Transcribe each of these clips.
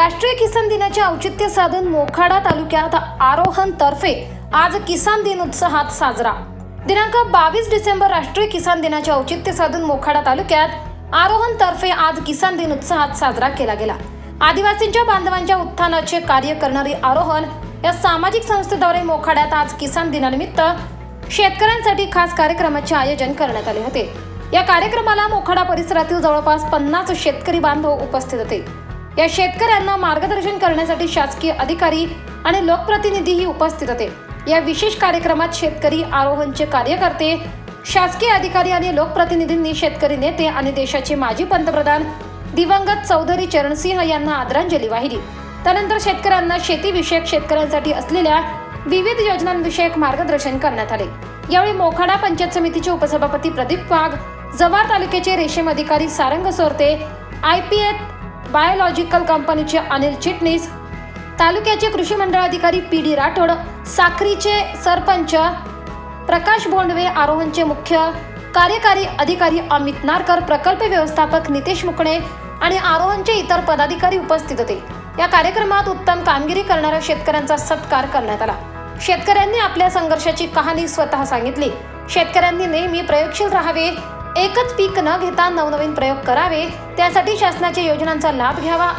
राष्ट्रीय किसान दिनाचे औचित्य साधून मोखाडा तालुक्यात आरोहण तर्फे आज किसान दिन उत्साहात साजरा. दिनांक बावीस डिसेंबर राष्ट्रीय किसान दिनाचे औचित्य साधून मोखाडा तालुक्यात आरोहण तर्फे आज किसान दिन उत्साहात साजरा केला गेला. आदिवासींच्या बांधवांच्या उत्थानाचे कार्य करणारी आरोहण या सामाजिक संस्थेद्वारे मोखाड्यात आज किसान दिनानिमित्त शेतकऱ्यांसाठी खास कार्यक्रमाचे आयोजन करण्यात आले होते. या कार्यक्रमाला मोखाडा परिसरातील जवळपास पन्नास शेतकरी बांधव उपस्थित होते. या शेतकऱ्यांना मार्गदर्शन करण्यासाठी शासकीय अधिकारी आणि लोकप्रतिनिधीही उपस्थित होते. या विशेष कार्यक्रमात शेतकरी आरोहनचे कार्यकर्ते शासकीय अधिकारी आणि लोकप्रतिनिधींनी शेतकरी नेते आणि देशाचे माजी पंतप्रधान दिवंगत चौधरी चरणसिंह यांना आदरांजली वाहिली. त्यानंतर शेतकऱ्यांना शेतीविषयक शेतकऱ्यांसाठी असलेल्या विविध योजनांविषयक मार्गदर्शन करण्यात आले. यावेळी मोखाडा पंचायत समितीचे उपसभापती प्रदीप वाघ जव्हार तालुक्याचे रेशीम अधिकारी Sarang Sorte I P biological कंपनीचे अनिल चिटणीस तालुक्याचे कृषी मंडळ अधिकारी पी डी राठोड साखरीचे सरपंच प्रकाश भोंडवे आरोहणचे मुख्य कार्यकारी अधिकारी अमित नारकर प्रकल्प व्यवस्थापक नितेश मुकणे आणि आरोहणचे इतर पदाधिकारी उपस्थित होते. या कार्यक्रमात उत्तम कामगिरी करणाऱ्या शेतकऱ्यांचा सत्कार करण्यात आला. शेतकऱ्यांनी आपल्या संघर्षाची कहाणी स्वतः सांगितली. शेतकऱ्यांनी नेहमी प्रयोगशील राहावे एकच पीक न घेता नवनवीन प्रयोग करावे त्यासाठी शासनाच्या योजनांचा लाभ घ्यावा.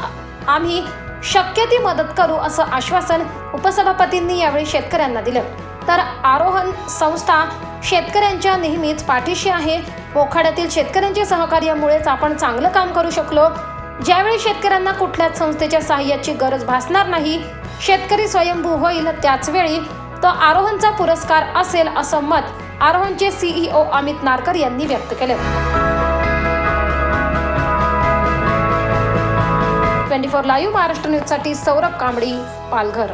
आम्ही शक्य ती मदत करू असं आश्वासन उपसभापतींनी यावेळी शेतकऱ्यांना दिलं. तर आरोहण संस्था शेतकऱ्यांच्या नेहमीच पाठीशी आहे. मोखाड्यातील शेतकऱ्यांच्या सहकार्यामुळेच आपण चांगलं काम करू शकलो. ज्यावेळी शेतकऱ्यांना कुठल्याच संस्थेच्या सहाय्याची गरज भासणार नाही शेतकरी स्वयंभू होईल त्याचवेळी तो आरोहणचा पुरस्कार असेल असं मत आरोहणचे सीईओ अमित नारकर यांनी व्यक्त केले. ट्वेंटी फोर लाईव्ह महाराष्ट्र न्यूजसाठी सौरभ कांबडी पालघर.